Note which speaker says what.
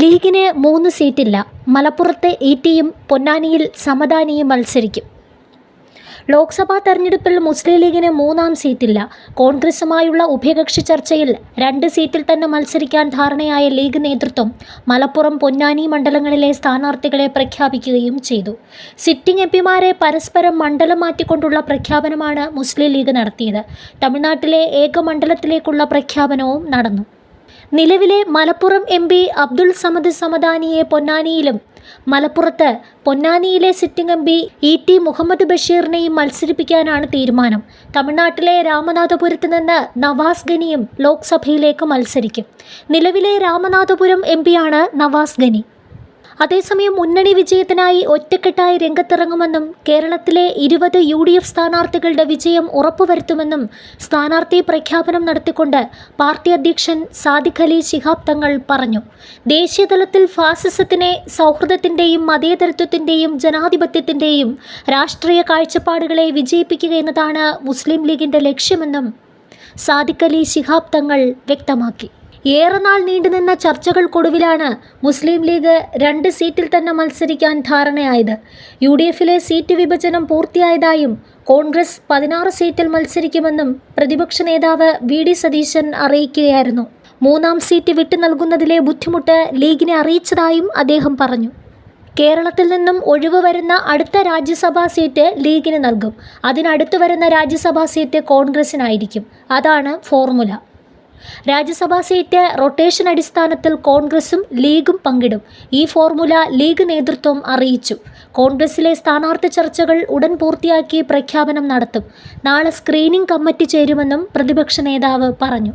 Speaker 1: ലീഗിന് മൂന്ന് സീറ്റില്ല. മലപ്പുറത്ത് ഏറ്റിയും പൊന്നാനിയിൽ സമദാനിയും മത്സരിക്കും. ലോക്സഭാ തെരഞ്ഞെടുപ്പിൽ മുസ്ലിം ലീഗിന് മൂന്നാം സീറ്റില്ല. കോൺഗ്രസുമായുള്ള ഉഭയകക്ഷി ചർച്ചയിൽ രണ്ട് സീറ്റിൽ തന്നെ മത്സരിക്കാൻ ധാരണയായ ലീഗ് നേതൃത്വം മലപ്പുറം പൊന്നാനി മണ്ഡലങ്ങളിലെ സ്ഥാനാർത്ഥികളെ പ്രഖ്യാപിക്കുകയും ചെയ്തു. സിറ്റിംഗ് എം പിമാരെ പരസ്പരം മണ്ഡലം മാറ്റിക്കൊണ്ടുള്ള പ്രഖ്യാപനമാണ് മുസ്ലിം ലീഗ് നടത്തിയത്. തമിഴ്നാട്ടിലെ ഏക മണ്ഡലത്തിലേക്കുള്ള പ്രഖ്യാപനവും നടന്നു. നിലവിലെ മലപ്പുറം എം പി അബ്ദുൾ സമദ് സമദാനിയെ പൊന്നാനിയിലും മലപ്പുറത്ത് പൊന്നാനിയിലെ sitting M P E T Muhammad ബഷീറിനെയും മത്സരിപ്പിക്കാനാണ് തീരുമാനം. തമിഴ്നാട്ടിലെ രാമനാഥപുരത്ത് നിന്ന് നവാസ് ഗനിയും ലോക്സഭയിലേക്ക് മത്സരിക്കും. നിലവിലെ രാമനാഥപുരം എം പിയാണ് നവാസ് ഗനി അതേസമയം മുന്നണി വിജയത്തിനായി ഒറ്റക്കെട്ടായി രംഗത്തിറങ്ങുമെന്നും കേരളത്തിലെ ഇരുപത് യു ഡി എഫ് സ്ഥാനാർത്ഥികളുടെ വിജയം ഉറപ്പുവരുത്തുമെന്നും സ്ഥാനാർത്ഥി പ്രഖ്യാപനം നടത്തിക്കൊണ്ട് പാർട്ടി അധ്യക്ഷൻ സാദിഖ് അലി ശിഹാബ് തങ്ങൾ പറഞ്ഞു. ദേശീയതലത്തിൽ ഫാസിസത്തിനെ സൗഹൃദത്തിന്റെയും മതേതരത്വത്തിന്റെയും ജനാധിപത്യത്തിന്റെയും രാഷ്ട്രീയ കാഴ്ചപ്പാടുകളെ വിജയിപ്പിക്കുക എന്നതാണ് മുസ്ലിം ലീഗിന്റെ ലക്ഷ്യമെന്നും സാദിഖ് അലി ശിഹാബ് തങ്ങൾ വ്യക്തമാക്കി. ഏറെ നാൾ നീണ്ടുനിന്ന ചർച്ചകൾക്കൊടുവിലാണ് മുസ്ലിം ലീഗ് രണ്ട് സീറ്റിൽ തന്നെ മത്സരിക്കാൻ ധാരണയായത്. യു ഡി എഫിലെ സീറ്റ് വിഭജനം പൂർത്തിയായതായും കോൺഗ്രസ് പതിനാറ് സീറ്റിൽ മത്സരിക്കുമെന്നും പ്രതിപക്ഷ നേതാവ് വി ഡി സതീശൻ അറിയിക്കുകയായിരുന്നു. മൂന്നാം സീറ്റ് വിട്ടു നൽകുന്നതിലെ ബുദ്ധിമുട്ട് ലീഗിനെ അറിയിച്ചതായും അദ്ദേഹം പറഞ്ഞു. കേരളത്തിൽ നിന്നും ഒഴിവ് വരുന്ന അടുത്ത രാജ്യസഭാ സീറ്റ് ലീഗിന് നൽകും. അതിനടുത്ത് വരുന്ന രാജ്യസഭാ സീറ്റ് കോൺഗ്രസിനായിരിക്കും. അതാണ് ഫോർമുല. രാജ്യസഭാ സീറ്റ് റൊട്ടേഷൻ അടിസ്ഥാനത്തിൽ കോൺഗ്രസും ലീഗും പങ്കിടും. ഈ ഫോർമുല ലീഗ് നേതൃത്വം അറിയിച്ചു. കോൺഗ്രസിലെ സ്ഥാനാർത്ഥി ചർച്ചകൾ ഉടൻ പൂർത്തിയാക്കി പ്രഖ്യാപനം നടത്തും. നാളെ സ്ക്രീനിംഗ് കമ്മിറ്റി ചേരുമെന്നും പ്രതിപക്ഷ നേതാവ് പറഞ്ഞു.